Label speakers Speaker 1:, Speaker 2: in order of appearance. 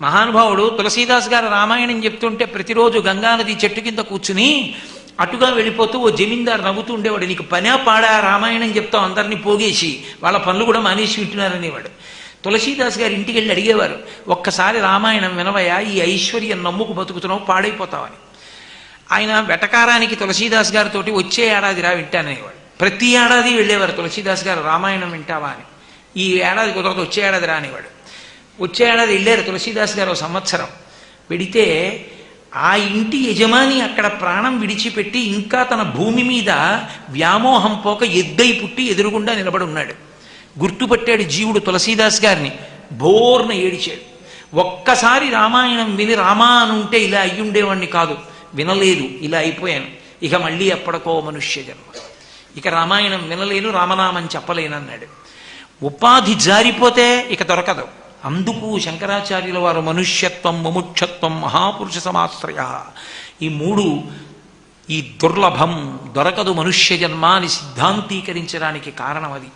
Speaker 1: మహానుభావుడు తులసీదాస్ గారు రామాయణం చెప్తుంటే ప్రతిరోజు గంగానది చెట్టు కింద కూర్చుని అటుగా వెళ్ళిపోతూ ఓ జమీందారు నవ్వుతూ ఉండేవాడు. నీకు పనే పాడా? రామాయణం చెప్తావు. అందరినీ పోగేసి వాళ్ళ పనులు కూడా మానేసి వింటున్నారనేవాడు. తులసీదాస్ గారు ఇంటికి వెళ్ళి అడిగేవారు ఒక్కసారి రామాయణం వినవయా? ఈ ఐశ్వర్యం నమ్ముకు బతుకుతున్నావు పాడైపోతావని. ఆయన వెటకారానికి తులసీదాస్ గారితో వచ్చే ఏడాది రా వింటాననేవాడు. ప్రతి ఏడాది వెళ్ళేవారు తులసీదాస్ గారు రామాయణం వింటావా అని. ఈ ఏడాది కుదరదు వచ్చే ఏడాది రానివాడు వచ్చే ఏడాది వెళ్ళారు తులసీదాస్ గారు సంవత్సరం. పెడితే ఆ ఇంటి యజమాని అక్కడ ప్రాణం విడిచిపెట్టి ఇంకా తన భూమి మీద వ్యామోహం పోక ఎద్దై పుట్టి ఎదురుగుండా నిలబడి ఉన్నాడు. గుర్తుపట్టాడు జీవుడు తులసీదాస్ గారిని. బోర్న ఏడిచాడు. ఒక్కసారి రామాయణం విని రామా అని ఉంటే ఇలా అయ్యుండేవాణ్ణి కాదు. వినలేదు ఇలా అయిపోయాను. ఇక మళ్ళీ ఎప్పటికో మనుష్య జన్మ. ఇక రామాయణం వినలేను రామనామం చెప్పలేనన్నాడు. ఉపాధి జారిపోతే ఇక దొరకదు. అందుకు శంకరాచార్యుల వారు మనుష్యత్వం ముముక్షత్వం మహాపురుష సమాశ్రయ. ఈ మూడు ఈ దుర్లభం దొరకదు మనుష్య జన్మ అని సిద్ధాంతీకరించడానికి కారణం అది.